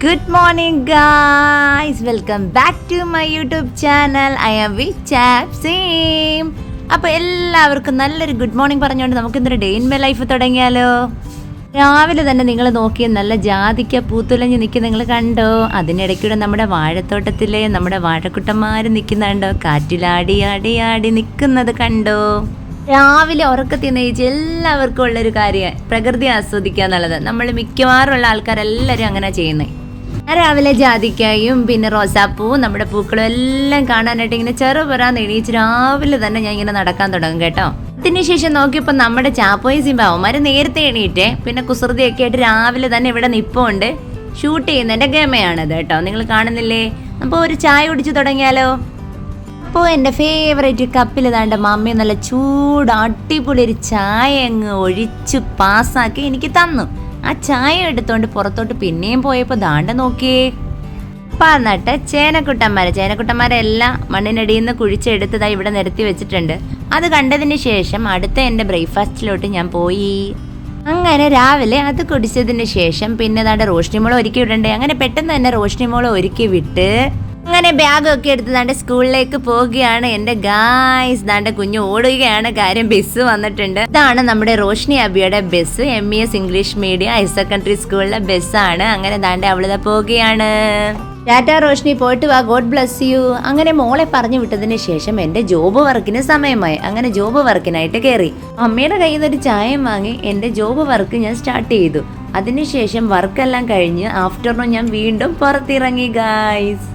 Good morning guys welcome back to my YouTube channel I am V ചാപ് സീം അപ്പോൾ എല്ലാവർക്കും നല്ലൊരു ഗുഡ് മോർണിംഗ് പറഞ്ഞുകൊണ്ട് നമുക്ക് ഇന്നൊരു ഡേ ഇൻ മൈ ലൈഫ് തുടങ്ങിയാലോ? രാവിലെ തന്നെ നിങ്ങൾ നോക്കിയ നല്ല ജാതിക്ക പൂത്തുലഞ്ഞ് നിൽക്കുന്ന നിങ്ങൾ കണ്ടോ? അതിനിടയ്ക്കൂടെ നമ്മുടെ വാഴത്തോട്ടത്തിലെ നമ്മുടെ വാഴക്കുട്ടന്മാർ നിൽക്കുന്നുണ്ടോ? കാറ്റിലാടി ആടി ആടി നിൽക്കുന്നത് കണ്ടോ? രാവിലെ ഉറക്കത്തിൽ നയിച്ച് എല്ലാവർക്കും ഉള്ളൊരു കാര്യമാണ് പ്രകൃതി ആസ്വദിക്കുക എന്നുള്ളത്. നമ്മൾ മിക്കവാറുള്ള ആൾക്കാരെല്ലാവരും അങ്ങനെ ചെയ്യുന്നത് രാവിലെ ജാതിക്കായും പിന്നെ റോസാപ്പൂവും നമ്മുടെ പൂക്കളും എല്ലാം കാണാനായിട്ട് ഇങ്ങനെ ചെറുപറാന്ന് എണീച്ച് രാവിലെ തന്നെ ഞാൻ ഇങ്ങനെ നടക്കാൻ തുടങ്ങും കേട്ടോ. അതിനുശേഷം നോക്കിയപ്പോൾ നമ്മുടെ ചാപ്പോയും സിംബാവന്മാര് നേരത്തെ എണീറ്റേ പിന്നെ കുസൃതിയൊക്കെ ആയിട്ട് രാവിലെ തന്നെ ഇവിടെ നിപ്പുണ്ട്. ഷൂട്ട് ചെയ്യുന്നതിന്റെ ഗമയാണത് കേട്ടോ. നിങ്ങൾ കാണുന്നില്ലേ? അപ്പോൾ ഒരു ചായ കുടിച്ചു തുടങ്ങിയാലോ? അപ്പോൾ എന്റെ ഫേവറേറ്റ് കപ്പിൽ താണ്ട മമ്മി നല്ല ചൂട് അടിപൊളി ഒരു ചായ അങ്ങ് ഒഴിച്ച് പാസ്സാക്കി എനിക്ക് തന്നു. ആ ചായ എടുത്തോണ്ട് പുറത്തോട്ട് പിന്നെയും പോയപ്പോൾ ദാണ്ട നോക്കിയേ. പറഞ്ഞിട്ട് ചേനക്കുട്ടന്മാരെ ചേനക്കുട്ടന്മാരെല്ലാം മണ്ണിനടിയിൽ നിന്ന് കുഴിച്ചെടുത്തതായി ഇവിടെ നിരത്തി വെച്ചിട്ടുണ്ട്. അത് കണ്ടതിന് ശേഷം അടുത്ത എന്റെ ബ്രേക്ക്ഫാസ്റ്റിലോട്ട് ഞാൻ പോയി. അങ്ങനെ രാവിലെ അത് കുടിച്ചതിന് ശേഷം പിന്നെ ദാണ്ട് റോഷ്നി മോളെ ഒരുക്കി വിടണ്ടേ? അങ്ങനെ പെട്ടെന്ന് തന്നെ റോഷ്നി മോളെ ഒരുക്കി വിട്ട് അങ്ങനെ ബാഗൊക്കെ എടുത്ത് ദാണ്ട് സ്കൂളിലേക്ക് പോവുകയാണ്. എന്റെ ഗായ്സ് ദാണ്ട് കുഞ്ഞ് ഓടുകയാണ്. കാര്യം ബസ് വന്നിട്ടുണ്ട്. ഇതാണ് നമ്മുടെ റോഷ്നി അബിയുടെ bus M E S English medium higher secondary സ്കൂളിലെ ബസ്സാണ് അങ്ങനെ ദാണ്ട് അവളിതാ പോവുകയാണ്. ടാറ്റാ റോഷ്നി പോയിട്ട് വാ. ഗോഡ് ബ്ലസ് യു അങ്ങനെ മോളെ പറഞ്ഞു വിട്ടതിന് ശേഷം എന്റെ ജോബ് വർക്കിന് സമയമായി. അങ്ങനെ ജോബ് വർക്കിനായിട്ട് കയറി അമ്മയുടെ കയ്യിൽ നിന്ന് ഒരു ചായം വാങ്ങി എന്റെ ജോബ് വർക്ക് ഞാൻ സ്റ്റാർട്ട് ചെയ്തു. അതിനുശേഷം വർക്കെല്ലാം കഴിഞ്ഞ് ആഫ്റ്റർനൂൺ ഞാൻ വീണ്ടും പുറത്തിറങ്ങി ഗായ്സ്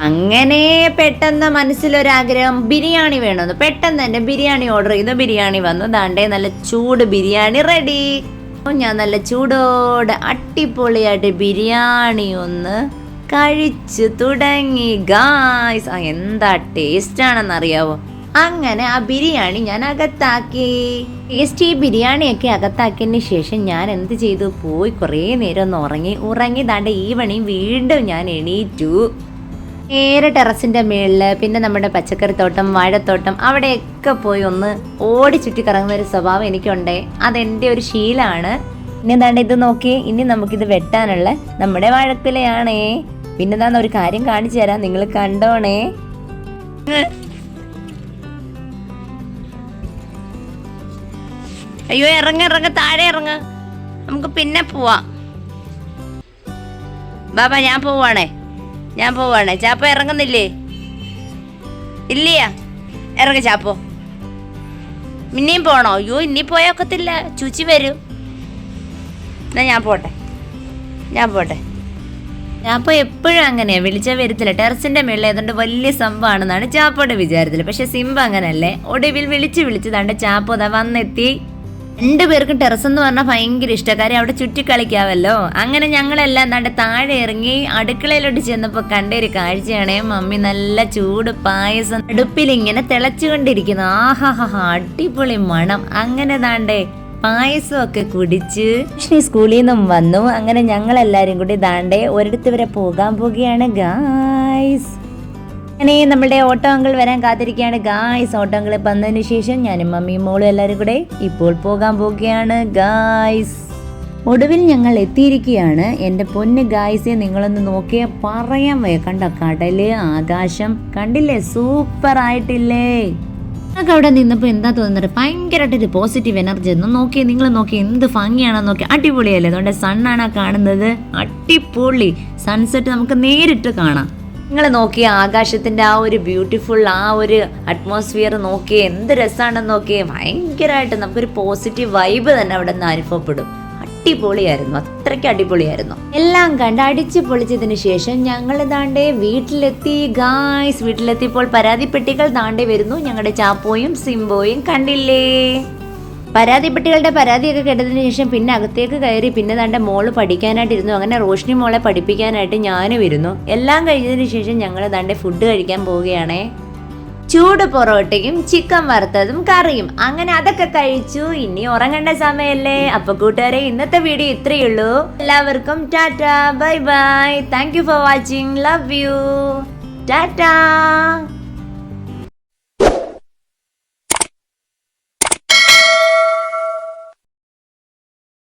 അങ്ങനെ പെട്ടെന്ന് മനസ്സിലൊരാഗ്രഹം ബിരിയാണി വേണമെന്ന് പെട്ടെന്ന് തന്നെ ബിരിയാണി ഓർഡർ ചെയ്ത് ബിരിയാണി വന്നു. ദാണ്ടേ നല്ല ചൂട് ബിരിയാണി റെഡി ഞാൻ നല്ല ചൂടോടെ അടിപൊളിയായിട്ട് ബിരിയാണി ഒന്ന് കഴിച്ചു തുടങ്ങി. ഗായ്സ് ആ എന്താ ടേസ്റ്റ് ആണെന്ന് അറിയാവോ അങ്ങനെ ആ ബിരിയാണി ഞാൻ അകത്താക്കി. ടേസ്റ്റ് ഈ ബിരിയാണിയൊക്കെ അകത്താക്കിയതിന് ശേഷം ഞാൻ എന്ത് ചെയ്തു? പോയി കുറേ നേരം ഒന്ന് ഉറങ്ങി. ഉറങ്ങി ദാണ്ട് ഈവണിങ് വീണ്ടും ഞാൻ എണീറ്റു. നേരെ ടെറസിന്റെ മേളിൽ പിന്നെ നമ്മുടെ പച്ചക്കറിത്തോട്ടം വാഴത്തോട്ടം അവിടെയൊക്കെ പോയി ഒന്ന് ഓടി ചുറ്റി കറങ്ങുന്ന ഒരു സ്വഭാവം എനിക്കുണ്ടേ. അതെന്റെ ഒരു ശീലാണ്. ഇനി എന്താണ് ഇത് നോക്കി ഇനി നമുക്കിത് വെട്ടാനുള്ള നമ്മുടെ വാഴക്കുലയാണേ. പിന്നെ എന്താന്ന് ഒരു കാര്യം കാണിച്ചു തരാം നിങ്ങൾ കണ്ടോണേ. അയ്യോ ഇറങ്ങ ഇറങ്ങ താഴെ ഇറങ്ങ. നമുക്ക് പിന്നെ പോവാം. ബാബാ ഞാൻ പോവാണേ. ഞാൻ പോവാണ്. ചാപ്പ ഇറങ്ങുന്നില്ലേ? ഇല്ലയാ. ഇറങ്ങ ചാപ്പോ. ഇനിയും പോണോ? അയ്യോ ഇനി പോയാക്കത്തില്ല ചുച്ചി വരും. എന്നാ ഞാൻ പോട്ടെ. ഞാൻ പോട്ടെ. ചാപ്പോ എപ്പോഴും അങ്ങനെയാ. വിളിച്ചാൽ വരത്തില്ല. ടെറസിന്റെ മേളിൽ ഏതാണ്ട് വലിയ സംഭവമാണെന്നാണ് ചാപ്പോടെ വിചാരത്തിൽ പക്ഷെ സിംബ അങ്ങനല്ലേ. ഒടുവിൽ വിളിച്ച് വിളിച്ചതാണ്ട് ചാപ്പോ ദാ വന്നെത്തി. രണ്ടുപേർക്കും ടെറസ് എന്ന് പറഞ്ഞാൽ ഭയങ്കര ഇഷ്ടക്കാരി അവിടെ ചുറ്റിക്കളിക്കാവല്ലോ അങ്ങനെ ഞങ്ങളെല്ലാം നട താഴെ ഇറങ്ങി അടുക്കളയിലോട്ട് ചെന്നപ്പോൾ കണ്ട ഒരു കാഴ്ചയാണ്. മമ്മി നല്ല ചൂട് പായസം അടുപ്പിൽ ഇങ്ങനെ തിളച്ചുകൊണ്ടിരിക്കുന്നു. ആഹാഹാ അടിപൊളി മണം. അങ്ങനെ താണ്ടേ പായസമൊക്കെ കുടിച്ച് ലക്ഷ്മി സ്കൂളിൽ നിന്നും വന്നു. അങ്ങനെ ഞങ്ങൾ എല്ലാരും കൂടി ദാണ്ടേ ഒരിടത്ത് വരെ പോകാൻ പോവുകയാണ് ഗായ്സ് അങ്ങനെ നമ്മുടെ ഓട്ടോ അങ്കിൾ വരാൻ കാത്തിരിക്കുകയാണ്. ഗായ്സ് ഓട്ടോ അങ്കിൾ വന്നതിന് ശേഷം ഞാനും മമ്മിയും മോളും എല്ലാവരും കൂടെ ഇപ്പോൾ പോകാൻ പോവുകയാണ്. ഗായ്സ് ഒടുവിൽ ഞങ്ങൾ എത്തിയിരിക്കുകയാണ്. എന്റെ പൊന്ന് ഗായ്സെ നിങ്ങളൊന്ന് നോക്കിയാൽ പറയാൻ വയ്യ. കണ്ട കടൽ ആകാശം കണ്ടില്ലേ? സൂപ്പർ ആയിട്ടില്ലേ? നിങ്ങൾക്ക് അവിടെ നിന്നപ്പോൾ എന്താ തോന്നുന്നത്? ഭയങ്കരമായിട്ടൊരു പോസിറ്റീവ് എനർജി ഒന്ന് നോക്കി നിങ്ങൾ നോക്കി എന്ത് ഭംഗിയാണെന്ന് നോക്കി അടിപൊളിയല്ലേ? അതുകൊണ്ട് സണ്ണാണ് കാണുന്നത്? അടിപൊളി. സൺസെറ്റ് നമുക്ക് നേരിട്ട് കാണാം. നിങ്ങൾ നോക്കിയ ആകാശത്തിന്റെ ആ ഒരു ബ്യൂട്ടിഫുൾ ആ ഒരു അറ്റ്മോസ്ഫിയർ നോക്കി എന്ത് രസമാണെന്ന് നോക്കി ഭയങ്കരമായിട്ട് നമുക്കൊരു പോസിറ്റീവ് വൈബ് തന്നെ അവിടെ നിന്ന് അനുഭവപ്പെടും. അടിപൊളിയായിരുന്നു അത്രയ്ക്ക് അടിപൊളിയായിരുന്നു. എല്ലാം കണ്ട് അടിച്ചു പൊളിച്ചതിന് ശേഷം ഞങ്ങൾ ദാണ്ടേ വീട്ടിലെത്തി ഗായ്സ് വീട്ടിലെത്തിയപ്പോൾ പരാതിപ്പെട്ടികൾ ദാണ്ടേ വരുന്നു. ഞങ്ങളുടെ ചാപ്പോയും സിംബോയും കണ്ടില്ലേ? പരാതിപ്പെട്ടികളുടെ പരാതിയൊക്കെ കേട്ടതിന് ശേഷം പിന്നെ അകത്തേക്ക് കയറി പിന്നെ തന്റെ മോൾ പഠിക്കാനായിട്ടിരുന്നു. അങ്ങനെ റോഷ്നി മോളെ പഠിപ്പിക്കാനായിട്ട് ഞാനും ഇരുന്നു. എല്ലാം കഴിഞ്ഞതിന് ശേഷം ഞങ്ങൾ തന്റെ ഫുഡ് കഴിക്കാൻ പോവുകയാണേ. ചൂട് പൊറോട്ടയും ചിക്കൻ വറുത്തതും കറിയും. അങ്ങനെ അതൊക്കെ കഴിച്ചു. ഇനി ഉറങ്ങേണ്ട സമയല്ലേ? അപ്പൊ കൂട്ടുകാരെ ഇന്നത്തെ വീഡിയോ ഇത്രയേ ഉള്ളൂ. എല്ലാവർക്കും tata bye bye. Thank for watching love you tata.